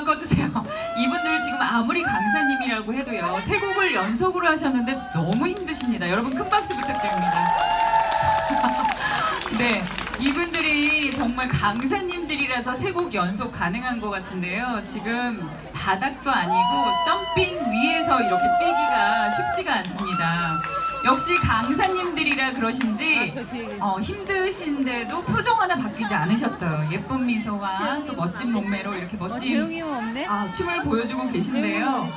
그만 꺼주세요. 이분들 지금 아무리 강사님이라고 해도요. 세 곡을 연속으로 하셨는데 너무 힘드십니다. 여러분 큰 박수 부탁드립니다. 네, 이분들이 정말 강사님들이라서 세 곡 연속 가능한 것 같은데요. 지금 바닥도 아니고 점핑 위에서 이렇게 뛰기가 쉽지가 않습니다. 역시 강사님들이라 그러신지 어, 힘드신데도 표정 하나 바뀌지 않으셨어요. 예쁜 미소와 또 멋진 몸매로 이렇게 어, 멋진? 아, 춤을 보여주고 계신데요.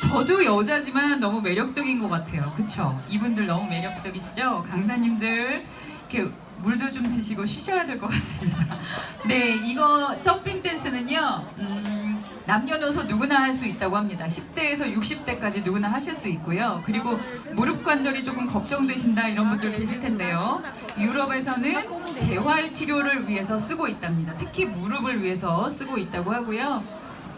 저도 여자지만 너무 매력적인 것 같아요. 그쵸? 이분들 너무 매력적이시죠? 강사님들 이렇게 물도 좀 드시고 쉬셔야 될 것 같습니다. 네, 이거 점핑 댄스는요. 음, 남녀노소 누구나 할 수 있다고 합니다. 10대에서 60대까지 누구나 하실 수 있고요. 그리고 무릎 관절이 조금 걱정되신다 이런 분들 계실 텐데요. 유럽에서는 재활 치료를 위해서 쓰고 있답니다. 특히 무릎을 위해서 쓰고 있다고 하고요.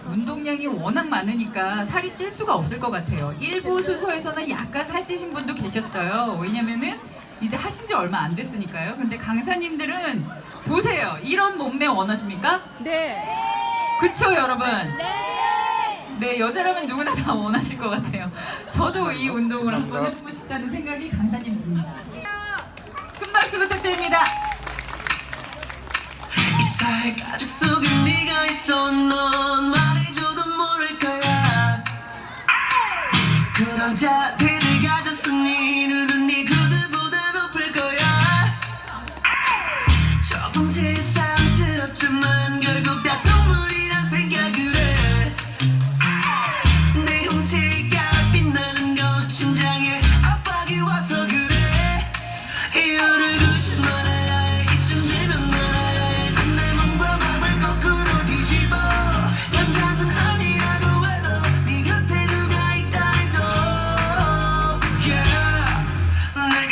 운동량이 워낙 많으니까 살이 찔 수가 없을 것 같아요. 일부 순서에서는 약간 살찌신 분도 계셨어요. 왜냐면은 이제 하신 지 얼마 안 됐으니까요. 근데 강사님들은 보세요. 이런 몸매 원하십니까? 네. 그쵸, 여러분? 네, 여자라면 누구나 다 원하실 것 같아요. 저도 이 운동을 한번 해보고 싶다는 생각이 강사님 듭니다. 큰 박수 부탁드립니다. 이 사회 가족 속에 네가 있어 넌 말해줘도 모를 거야 그런 자태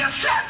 yourself.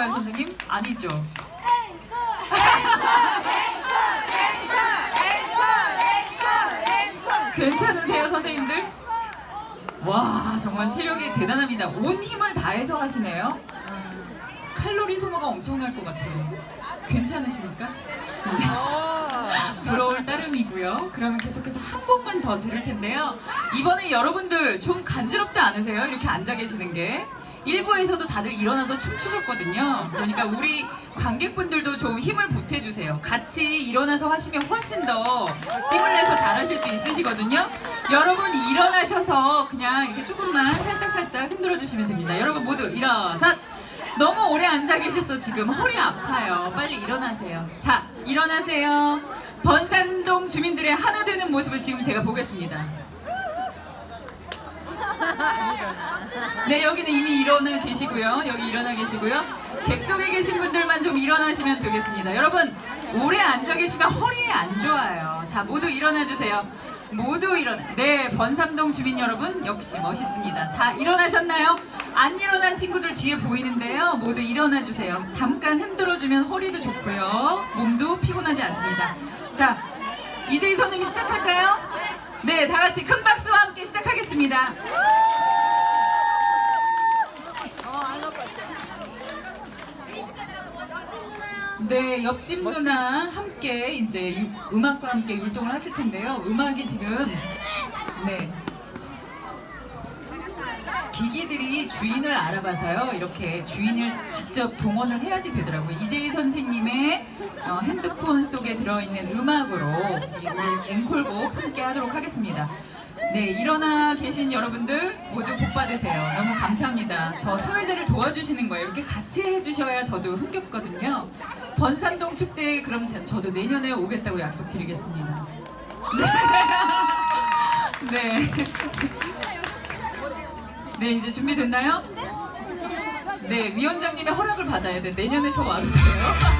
건가요, 선생님? 아니죠. 괜찮으세요, 선생님들? 와, 정말 체력이 대단합니다. 온 힘을 다해서 하시네요. 칼로리 소모가 엄청날 것 같아요. 괜찮으십니까? 네. 부러울 따름이고요. 그러면 계속해서 한 곡만 더 들을 텐데요. 이번에 여러분들 좀 간지럽지 않으세요? 이렇게 앉아 계시는 게. 일부에서도 다들 일어나서 춤추셨거든요. 그러니까 우리 관객분들도 좀 힘을 보태주세요. 같이 일어나서 하시면 훨씬 더 힘을 내서 잘하실 수 있으시거든요. 여러분 일어나셔서 그냥 이렇게 조금만 살짝살짝 흔들어 주시면 됩니다. 여러분 모두 일어서 너무 오래 앉아 계셔서 지금 허리 아파요. 빨리 일어나세요. 자, 일어나세요. 번산동 주민들의 하나 되는 모습을 지금 제가 보겠습니다. 네, 여기는 이미 일어나 계시고요. 여기 일어나 계시고요. 객석에 계신 분들만 좀 일어나시면 되겠습니다. 여러분, 오래 앉아 계시면 허리에 안 좋아요. 자, 모두 일어나 주세요. 모두 일어나. 네, 번삼동 주민 여러분, 역시 멋있습니다. 다 일어나셨나요? 안 일어난 친구들 뒤에 보이는데요. 모두 일어나 주세요. 잠깐 흔들어 주면 허리도 좋고요. 몸도 피곤하지 않습니다. 자, 이제희 선생님 시작할까요? 네, 다 같이 큰 박수와 함께 시작하겠습니다. 네, 옆집 누나 함께 이제 유- 음악과 함께 율동을 하실 텐데요. 음악이 지금 네. 기기들이 주인을 알아봐서요. 이렇게 주인을 직접 동원을 해야지 되더라고요. 이재희 선생님의 어, 핸드폰 속에 들어있는 음악으로 이 앵콜곡 함께 하도록 하겠습니다. 네, 일어나 계신 여러분들 모두 복 받으세요. 너무 감사합니다. 저 사회자를 도와주시는 거예요. 이렇게 같이 해주셔야 저도 흥겹거든요. 번산동 축제에 그럼 제- 저도 내년에 오겠다고 약속드리겠습니다. 네. 네. 네, 이제 준비됐나요? 네, 위원장님의 허락을 받아야 돼. 내년에 저 와도 돼요?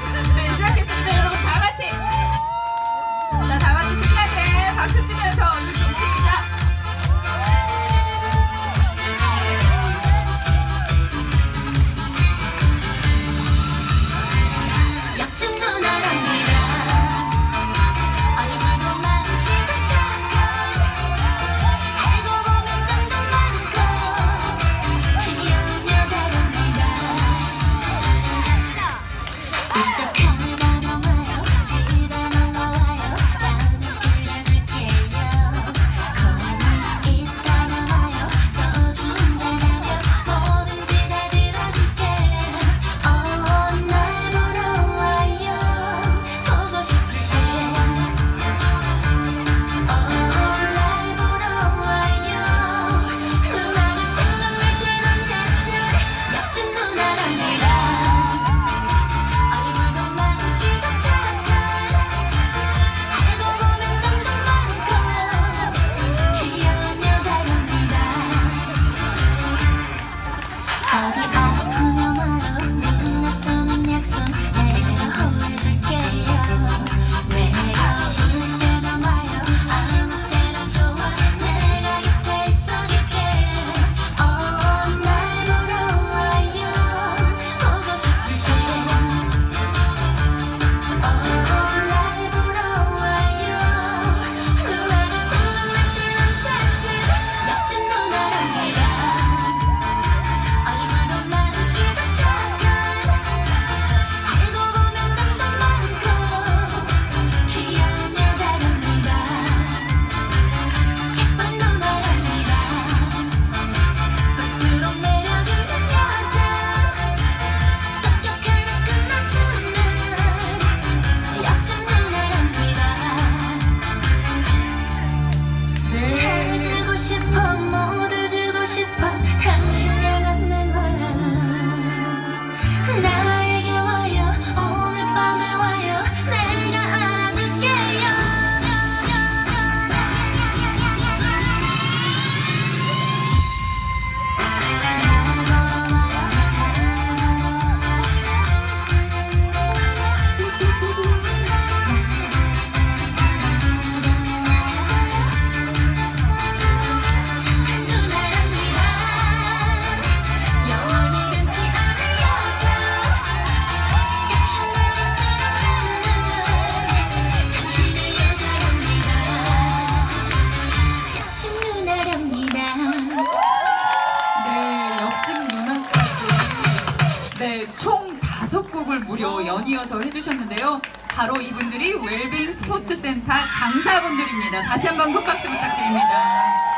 이분들이 웰빙 스포츠 센터 강사분들입니다. 다시 한번 큰 박수 부탁드립니다.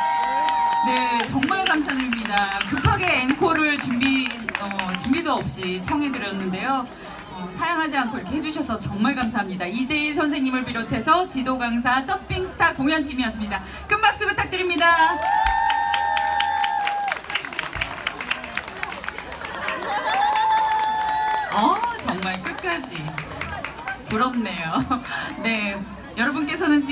네, 정말 감사드립니다. 급하게 앵콜을 준비, 어, 준비도 없이 청해 드렸는데요. 어, 사양하지 않고 이렇게 해주셔서 정말 감사합니다. 이재희 선생님을 비롯해서 지도 강사 점핑스타 공연팀이었습니다. 큰 박수 부탁드립니다. 어, 정말 끝까지 부럽네요. 네, 여러분께서는 지금